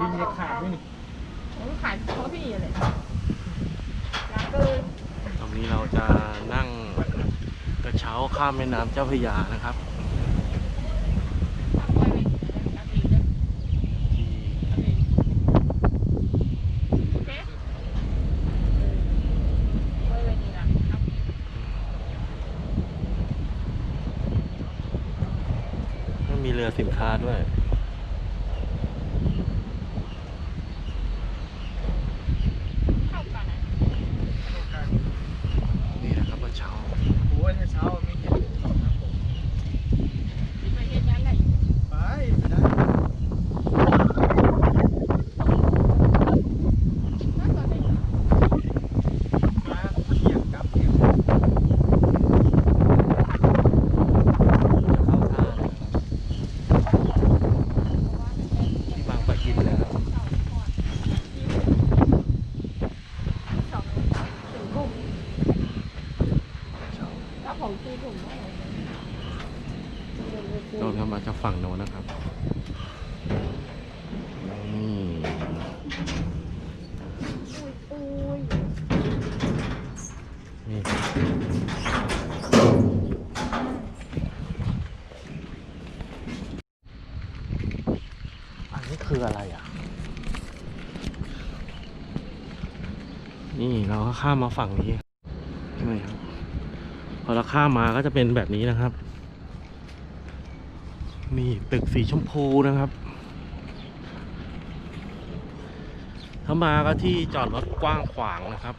ลิงจะขาดไหมนี่ผมขายเพราะพี่อะไรร้านก็เลยตรงนี้เราจะนั่งกระเช้าข้ามแม่น้ำเจ้าพระยานะครับทำไว้ไม่อาทิตย์เลยที่อาทิตย์โอเคไว้ไว้นี่นะครับก็มีเรือสินค้าด้วย เข้ากันนะ นี่นะครับกระเช้า โอ้ยถ้าเช้าไม่เห็นครับผม ไปเฮ็ดงานไหน ไปไม่ได้ นั่นตอนไหน มาเที่ยงกลับเที่ยง จะเข้าท่าเลยนะครับที่บางปะอินนะครับ สองถึงทุ่ม กระ เช้อถุงโดนเข้ามาจากฝั่งโน้นนะครับนี่อุ้ยนี่อันนี้คืออะไรอะ นี่เราก็ข้ามมาฝั่งนี้ใช่ไหมครับ พอเราข้ามมาก็จะเป็นแบบนี้นะครับ นี่ตึกสีชมพูนะครับถ้ามาก็ที่จอดรถกว้างขวางนะครับ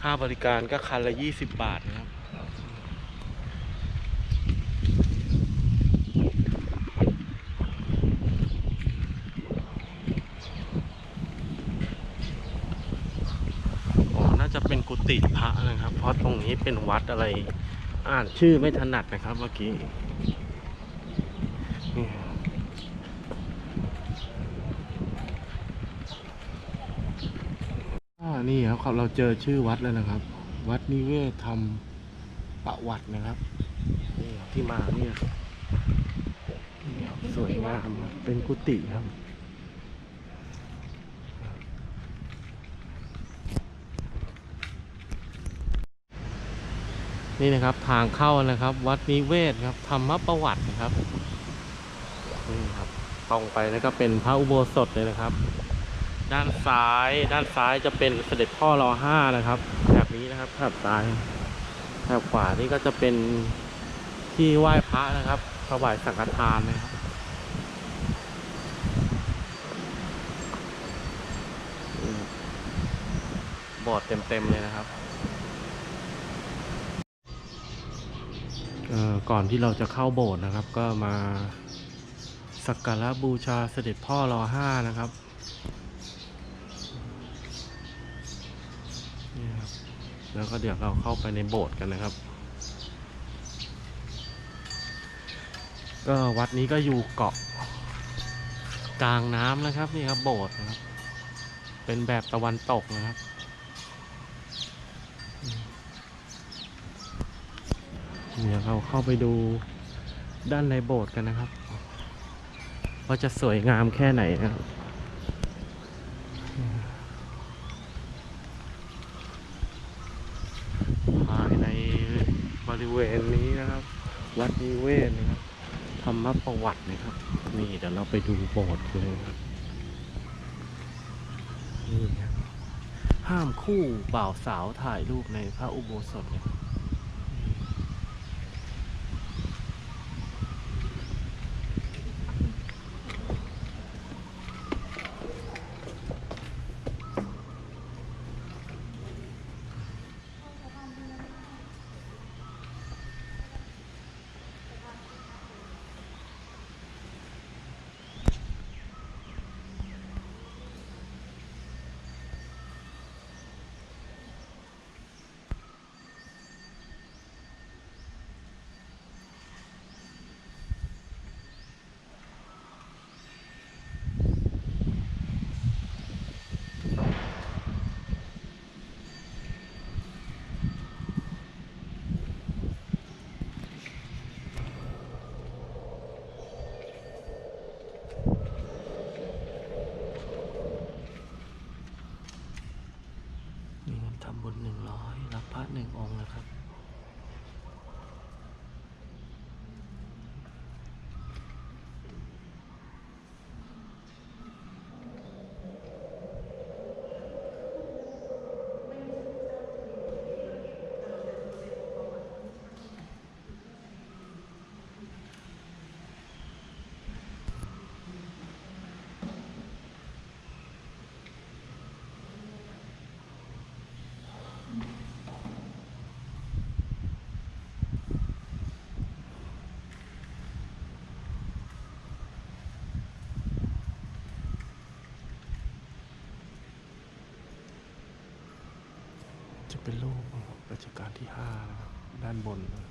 ค่าบริการก็คันละยี่สิบบาทนะครับ อ๋อ น่า จะเป็นกุฏิพระนะครับ เพราะตรงนี้เป็นวัดอะไร อ่านชื่อไม่ถนัดนะครับเมื่อกี้นี่อ่านี่ครับเราเจอชื่อวัดแล้วนะครับ วัดนิเวศธรรมประวัตินะครับนี่ที่มาเนี่ยสวยงามเป็นกุฏิครับ นี่นะครับทางเข้านะครับ วัดนิเวศครับธรรมประวัตินะครับนี่ครับตรงไปแล้วก็เป็นพระอุโบสถเลยนะครับ ด้านซ้าย ด้านซ้ายจะเป็นเสด็จพ่อรอห้านะครับแบบนี้นะครับแถบซ้ายแถบขวานี่ก็จะเป็นที่ไหว้พระนะครับถวายสังฆทานนะครับนี่ครับบอดเต็มๆเลยนะครับ เอ่อ ก่อนที่เราจะเข้าโบสถ์นะครับ ก็มาสักการะบูชาเสด็จพ่อรอห้านะครับนี่ครับแล้วก็เดี๋ยวเราเข้าไปในโบสถ์กันนะครับ ก็วัดนี้ก็อยู่เกาะกลางน้ำนะครับนี่ครับโบสถ์นะครับ เป็นแบบตะวันตกนะครับ เดี๋ยวเราเข้าไปดูด้านในโบสถ์กันนะครับ ว่าจะสวยงามแค่ไหนนะครับภายในบริเวณนี้นะครับ วัดนิเวศนะครับธรรมประวัตินะครับ นี่เดี๋ยวเราไปดูโบสถ์เลยครับนี่ครับห้ามคู่บ่าวสาวถ่ายรูปในพระอุโบสถนะครับ หนึ่งร้อยรับพระหนึ่งองค์นะครับ จะเป็นรูปรัชกาลที่ห้านะครับด้านบนนะ